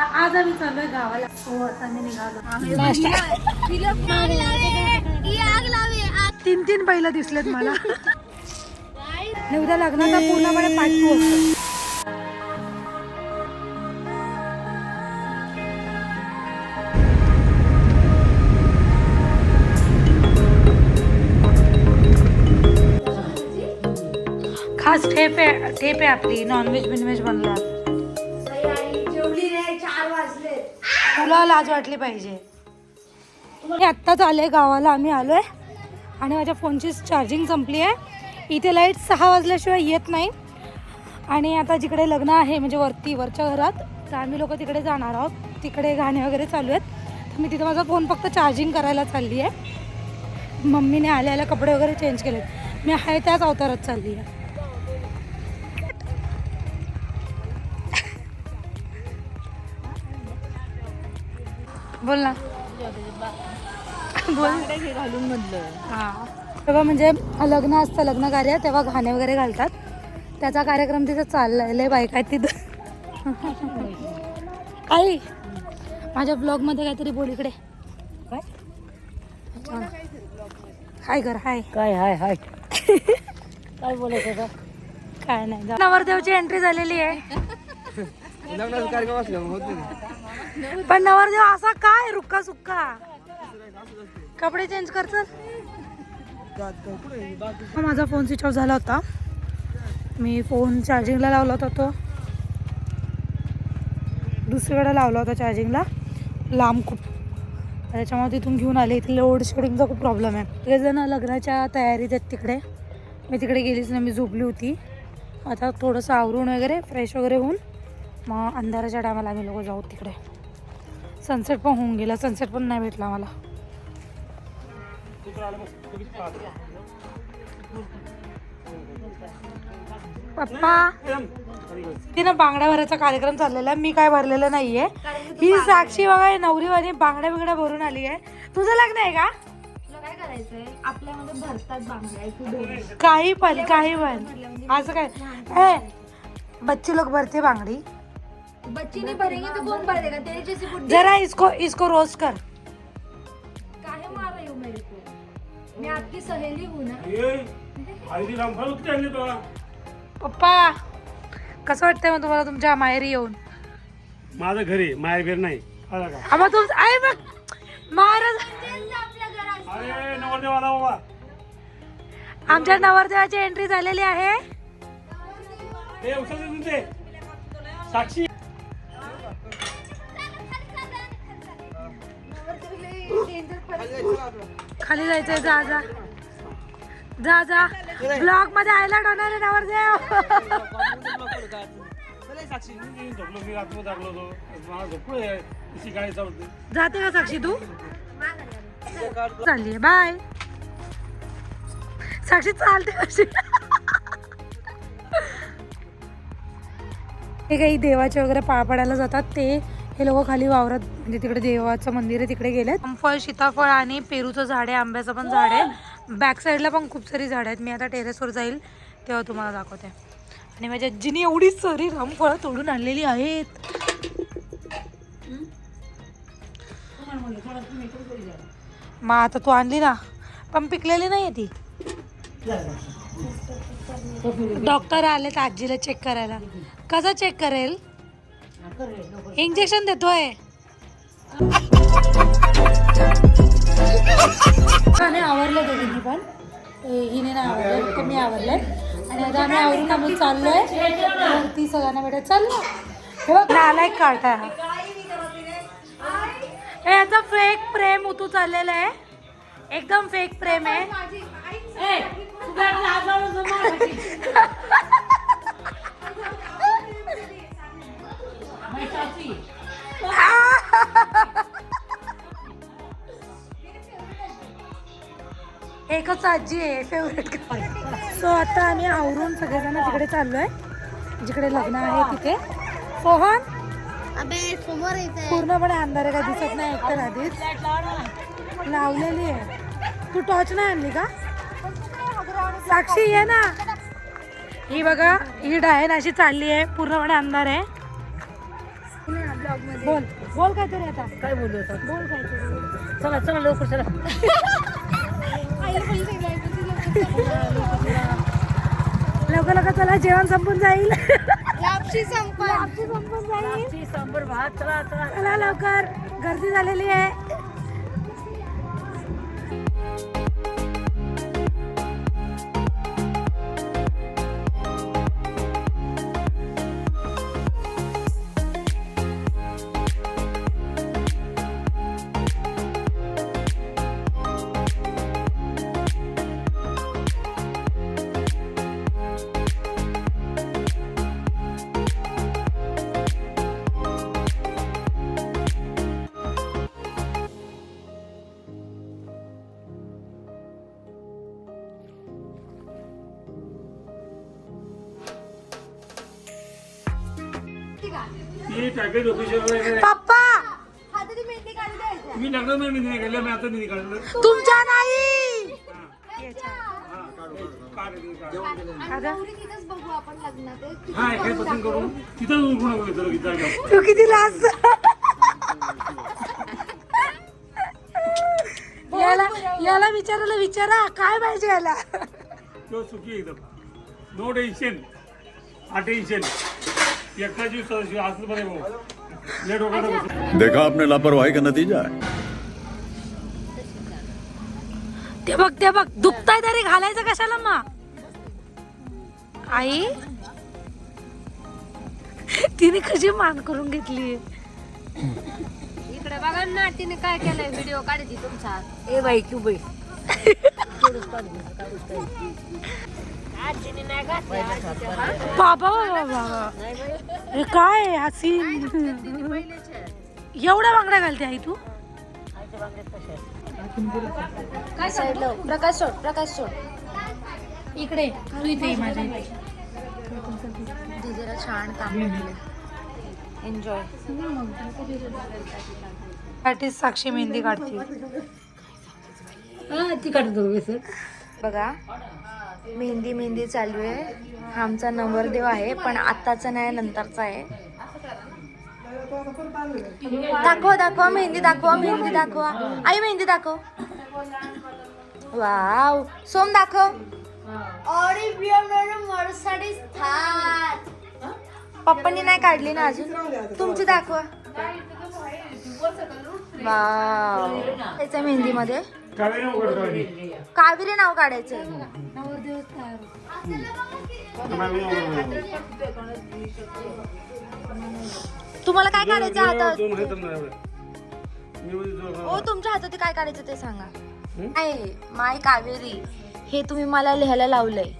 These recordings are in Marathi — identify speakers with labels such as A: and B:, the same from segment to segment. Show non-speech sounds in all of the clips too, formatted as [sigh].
A: आज आम्ही चाललोय गावाला. हो आता आम्ही निघालो. तीन तीन बैल दिसलेत मला. उद्या लग्नाचा पूर्णपणे पाठवू खास ठेप आहे ठेप आहे आपली. नॉनव्हेज बिनव्हेज बनला. तुला लाज वाटली पाहिजे. मी आत्ताच आले गावाला आम्ही आलो आहे आणि माझ्या फोनची चार्जिंग संपली आहे. इथे लाइट सहा वाजल्याशिवाय येत नाही. आणि आता जिकडे लग्न आहे म्हणजे वरती वरच्या घरात तर आम्ही लोक तिकडे जाणार आहोत. तिकडे गाणे वगैरे चालू आहेत. तर मी तिथे माझा फोन फक्त चार्जिंग करायला चालली आहे. मम्मीने आल्या आल्या कपडे वगैरे चेंज केलेत. मी आहे त्याच अवतारात चालली आहे. बोल ना बोल.
B: घालून
A: हा. तेव्हा म्हणजे लग्न असतं लग्न कार्य तेव्हा गाणे वगैरे घालतात. त्याचा कार्यक्रम तिथं चाललाय लय बाईक आहेत तिथं. आई माझ्या ब्लॉगमध्ये काहीतरी बोल इकडे. हाय कर हाय.
B: काय हाय हाय? काय बोलायचं
A: काय नाही. नवरदेवची एंट्री झालेली आहे.
C: लग्नाचा कार्यक्रम असला होत नाही.
A: पण नवरदेव असा काय रुक्का सुक्का? कपडे चेंज करतात माझा फोन स्विच ऑफ झाला होता. मी फोन चार्जिंगला लावला होता तो. दुसरीकडे लावला होता चार्जिंगला लांब खूप. त्याच्यामुळे तिथून घेऊन आले. इथे लोड शेडिंगचा खूप प्रॉब्लेम आहे. सगळेजण लग्नाच्या तयारीत आहेत तिकडे. मी तिकडे गेलीच नाही. मी झोपली होती. आता थोडंसं आवरून वगैरे फ्रेश वगैरे होऊन मग अंधाराच्या टायमाला आम्ही लोक जाऊ तिकडे. सनसेट पण होऊन गेला सनसेट पण नाही भेटला मला. पप्पा तिनं बांगड्या भरायचा कार्यक्रम चाललेला मी काय भरलेलं नाहीये. ही साक्षी बघा नवरीवाली बांगड्या बिंगड्या भरून आली आहे. तुझं लग्न आहे का?
B: काय करायचंय? आपल्यामध्ये भरतात बांगड्या
A: काही पण काही पण. असं काय? बच्ची लोक भरते बांगडी.
B: बच्ची नहीं भरेंगे तो कौन भरेगा तेरी जैसी बुढ़ी
A: जरा इसको इसको रोस्ट कर.
B: काहे मार रही हो मेरे को? मैं आपकी सहेली हूँ ना.
A: पप्पा कसं वाटतंय मग तुम्हाला तुमच्या माहेरी येऊन?
C: माझं घरी माहेर नाही. का?
A: आम्हा तुम आहे बघ महाराज
C: अरे नवरदेव आला बाबा.
A: आमच्या नवरदेवाची एंट्री झालेली आहे.
C: दे साक्षी.
A: खाली जायचंय जा जा. जा जा. ब्लॉगमध्ये आयला होणार आहे नवरदेव जाते का साक्षी तू? चालली बाय साक्षी चालते कशी हे काही देवाचे वगैरे पाळ पडायला जातात ते. हे लोक खाली वावरात म्हणजे तिकडे देवाचं मंदिर आहे तिकडे गेलेत. फळ सीताफळ आणि पेरूचं झाड आहे आंब्याचं पण झाड आहे. बॅक साईडला पण खूप सारी झाडं आहेत. मी आता टेरेसवर जाईल तेव्हा तुम्हाला दाखवते. आणि माझ्या आजीने एवढी सारी रामफळं तोडून आणलेली आहेत. मग आता तू आणली ना पण पिकलेली नाही ती. डॉक्टर आले आजीला चेक करायला. कसं चेक करेल? इंजेक्शन देतोय. आवरलं दोघींनी पण. हिने नाही आवडलं तर मी आवडलंय आणि आता आम्ही आवरून आम्ही चाललोय. वरती सगळ्यांना भेटत चाललो. हे बघ. नालायक काढताय हा हे याचा फेक प्रेम उतू चाललेलं आहे. एकदम फेक प्रेम आहे. [laughs] [laughs] एकच आजी आहे फेवरेट सो आता आम्ही आवरून सगळेजण तिकडे चाललोय. जिकडे लग्न आहे तिथे. सोहन?
B: अबे समोर येते
A: पूर्णपणे अंधार आहे का दिसत नाही एकतर आधीच. लावलेली आहे. तू टॉर्च नाही आणली का? साक्षी ये ना. ही बघा ही डायन अशी चालली आहे. पूर्णपणे अंधार आहे.
B: ब्लॉगमध्ये?
A: बोल बोल काहीतरी आता.
D: काय बोलू आता?
A: बोल काहीतरी.
D: चला चला लवकर चला.
B: लवकर
A: लवकर चला जेवण संपून जाईल.
B: लापशी संपा
A: लापशी संपून जाईल.
D: लापशी, भात चला चला.
A: चला लवकर. गर्दी झालेली आहे. पप्पा!
B: मेहंदी
C: मी लग्न नाही निधी काढलं मी आता निधी काढलं.
A: तुमच्या नाही!
C: हा काढू काढू काढ.
B: आणि गौरी तिथंच बघू आपण लग्नात. आहे. तिथंच
C: हा एखादी
B: करून
C: पसंत
B: दाखवू.
C: करून तिथं उरकून नको इथं इथं जाऊ.
A: तू किती लाज. याला याला विचारायला विचारा काय पाहिजे याला?
C: तो सुखी एकदम. नो टेन्शन हा
E: देखा आपने लापरवाही का नतीजा है।
A: ते बघ ते बघ. दुखताय तरी घालायचं कशाला मा आई? तिने कशी मान करून घेतली?
B: इकडे बघा ना तिने काय केलंय? व्हिडिओ काढायची तुमचा.
D: ए बाई क्यू बाई? [laughs]
A: बाबा बाबा बाबा. हे काय आहे हा सीन एवढ्या बांगड्या घालते आई तू?
B: काय साईडला प्रकाश सोड प्रकाश सोड.
A: इकडे तू इथे माझ्या
B: जरा छान काम एन्जॉय
A: आर्टिस्ट साक्षी मेहंदी काढते.
D: ती काढतो सर.
B: बघा. मेहंदी मेहंदी चालू आहे. हा आमचा नवरदेव आहे पण आत्ताचा नाही नंतरचा आहे. दाखवा दाखवा मेहंदी दाखवा मेहंदी दाखवा. आई मेहंदी दाखव. वाव. सोम दाखव. पप्पांनी नाही काढली ना अजून? तुमची दाखवा. वाव. त्याच्या मेहंदीमध्ये.
C: कावेरी
B: नाव काढायचंय. तुम्हाला काय काढायचं हातात
C: दोन एवढे. मी म्हणजे जो-
B: हो तुमच्या हातात काय काढायचं ते सांगा. नाही माय कावेरी हे तुम्ही मला लिहायला लावलंय.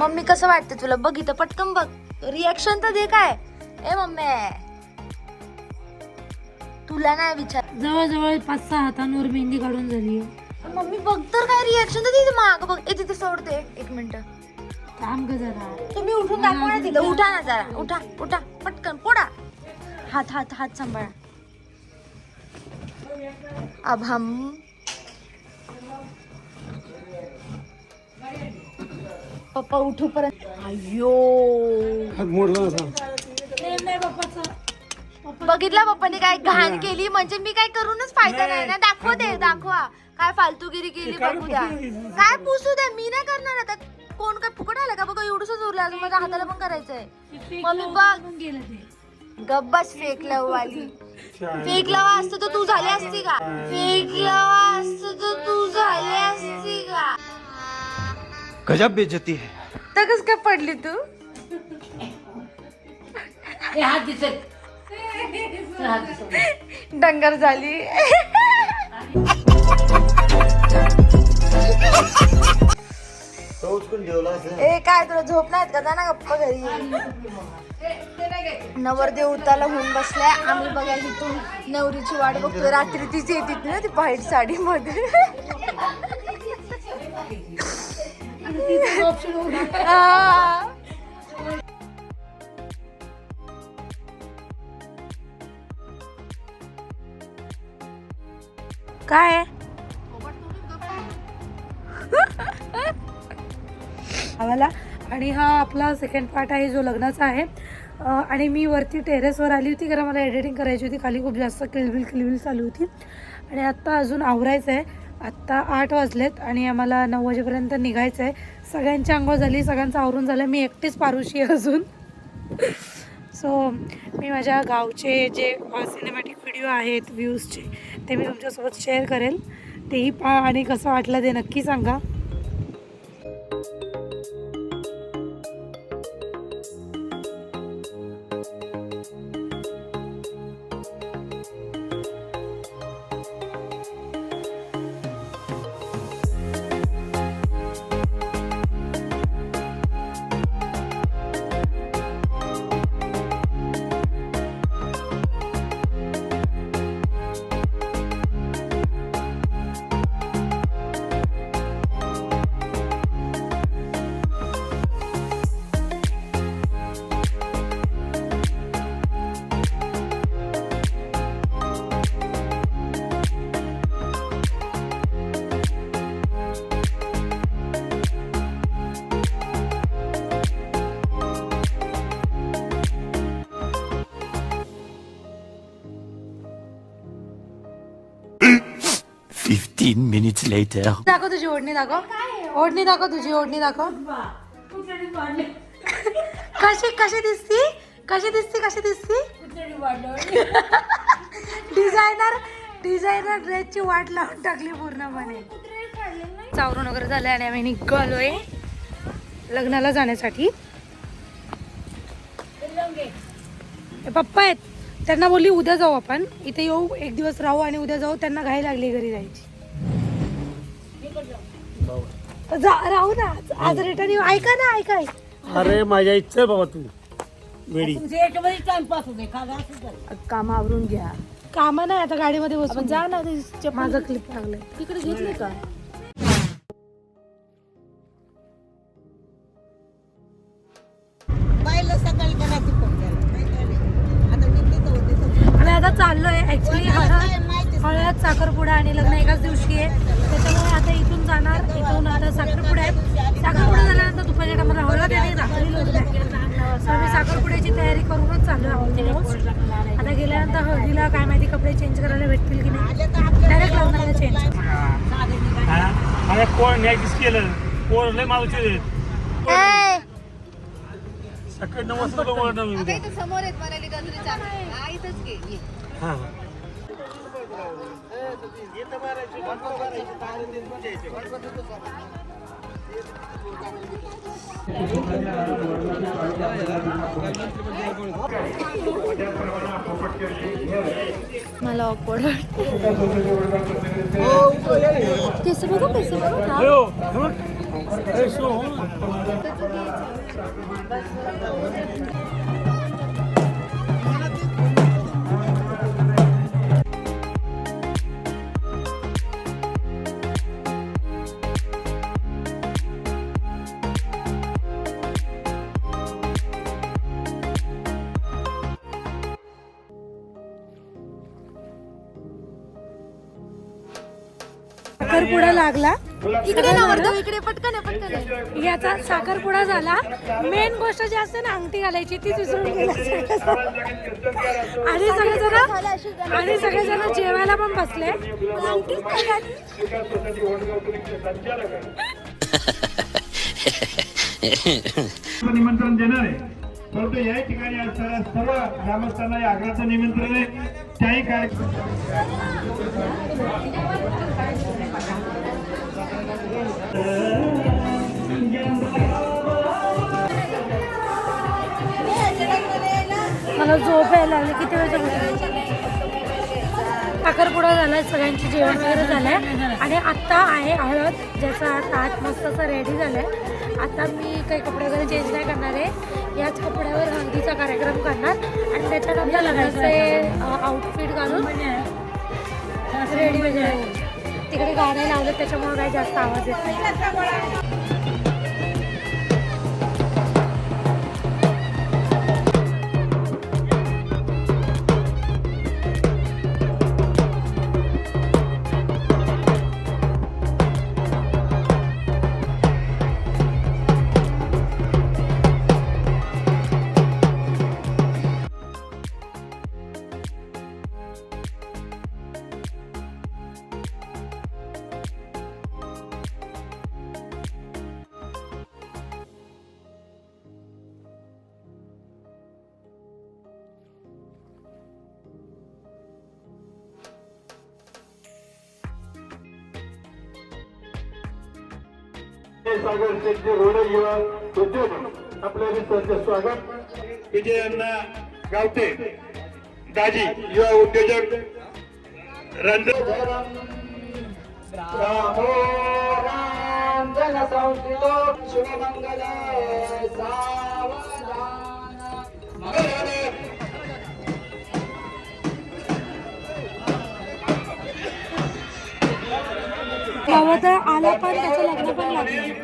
B: मम्मी कसं वाटतं तुला? बघ इथं पटकन बघ. रिॲक्शन तर दे काय. ए मम्मी. तुला नाही विचार
A: जवळजवळ पाच सहा हातांवर मेहंदी काढून झाली
B: मम्मी बघ तर काय रिॲक्शन तर तिथे माग बघ. ए तिथे सोडते एक मिनिट.
A: काम ग जरा.
B: तुम्ही उठून दाखवा ना तिला. उठा ना जरा. उठा उठा. पटकन. पोडा हात हात हात सांभाळा. अब हम पप्पा उठू पर्यंत अयो
C: हात मोडला असा
B: बघितला पप्पाने काय घाण केली? म्हणजे मी काय करूनच फायदा नाही ना? दाखवा ते दाखवा. काय फालतूगिरी केली बघू द्या. काय पुसू द्या? मी नाही करणार आता. कोण काय फुकट आलं का? बघा एवढंच उरलं अजून माझ्या हाताला पण करायचंय. मम्मी बघ.
A: गेलं ते.
B: गब्बस फेक लव वाली फेक लवा असतं तर तू झाली असती का? फेक लवा असतं तर तू झाली असती का?
E: गजब बेचती है।
B: तर कस काय पडली तू?
D: हात दिसत.
B: डंगर झाली. ए काय तुला झोप नाहीत का? जा ना गप्पा घरी. नवरदेव उताला होऊन बसलाय. आम्ही बघा इथून नवरीची वाट बघतोय. रात्री तीच येते ना ती व्हाईट साडी मध्ये हा.
A: काय? आम्हाला. आणि हा आपला सेकंड पार्ट आहे जो लग्नाचा आहे. आणि मी वरती टेरेसवर आली होती कारण मला एडिटिंग करायची होती. खाली खूप जास्त किलबिल किलबिल चालू होती. आणि आत्ता अजून आवरायचं आहे आत्ता आठ वाजलेत आणि आम्हाला नऊ वाजेपर्यंत निघायचं आहे सगळ्यांची आंघोळ झाली सगळ्यांचं आवरून झालं. मी एकटीच पारुशी अजून. सो मी माझ्या गावचे जे सिनेमॅटिक व्हिडिओ आहेत व्ह्यूजचे ते मी तुमच्यासोबत शेअर करेल. तेही पहा आणि कसं वाटलं ते नक्की सांगा.
E: Later.
A: दाखव तुझी ओढणी दाखव. ओढणी दाखव तुझी ओढणी दाखव. कशी कशी दिसती? कशी दिसती कशी दिसती? डिझायनर डिझायनर ड्रेसची वाट लावून टाकली पूर्णपणे. चावरून वगैरे झाले आणि आम्ही निघालोय लग्नाला जाण्यासाठी. पप्पा आहेत. त्यांना बोलली उद्या जाऊ आपण. इथे येऊ एक दिवस राहू आणि उद्या जाऊ. त्यांना घाई लागली घरी जायची. जा राहू ना. आज रिटर्न येऊ. ऐका ना ऐका.
C: अरे माझ्या इच्छा आहे बाबा तू. वेडी.
D: टाइमपास होते खागा
A: काम आवरून घ्या. काम नाही आता गाडीमध्ये बसून. जा ना ते माझं क्लिप लागलंय
D: तिकडे घेतले का?
F: बायला सकाळी करायची फोन केला? नाही केली. आता मी तिथं होते सगळं.
A: आम्ही आता चाललोय ऍक्च्युली हळद साखरपुडा आणि लग्न एकाच दिवशी आहे. त्याच्यामुळे आता इथून जाणार इथून आता साखरपुडा आहे. साखरपुडा झाल्यानंतर दुपारच्या टायमाला हळद आणि रात्री लग्न आहे. आम्ही साखरपुड्याची तयारी करूनच चाललोय ऑलमोस्ट आता गेल्यानंतर हळदीला काय माहिती कपडे चेंज करायला भेटतील की नाही. डायरेक्ट लग्नाला चेंज
C: माझ्या कोण? नाही केलं पोर लय मावचे आहेत.
B: ए,
C: सकाळी नऊ वाजता
B: समोर आहेत हा, इथंच घे
C: हा.
A: मला ऑकवर्ड केस बघू केस बघू साखरपुडा लागला.
B: इकडे नवरदेव इकडे पटकन आहे पटकन. आहे.
A: याचा साखरपुडा झाला. मेन गोष्ट जी असते ना अंगठी घालायची ती विसरून गेला. आणि सगळेजण आणि सगळेजण जेवायला पण बसले. [laughs]
G: निमंत्रण देणार. आहे परंतु या ठिकाणी असणाऱ्या सर्व ग्रामस्थांना या आग्रहाचं निमंत्रण आहे. त्याही कार्यक्रम
A: मला झोप यायला लागली. किती वेळचं साखरपुडा झालाय सगळ्यांची जेवण वगैरे झालंय. आणि आत्ता आहे हळद ज्याचा ताट मस्त असं रेडी झालाय. आता मी काही कपडे वगैरे चेंज नाही करणार आहे. याच कपड्यावर हळदीचा कार्यक्रम करणार. आणि त्याच्यानंतर लग्नाचे आउटफिट घालून रेडी वगैरे. तिकडे गाणे लावले त्याच्यामुळे काही जास्त आवाज येत नाही.
G: सागर शेट्टी रोड युवा उद्योग आपल्या मित्रांचे स्वागत. विजय अण्णा गावते दाजी युवा उद्योजक रंजन.
A: गावात तर पण त्याचं लग्न पण लागलं.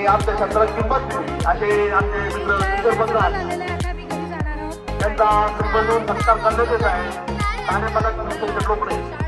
A: आणि
G: आमच्या क्षेत्रात किंमत दिली. असे आमचे मित्र मित्र आहेत. त्यांचा सत्कार करण्यात येत आहे. आणि मला तुमचे लोकडे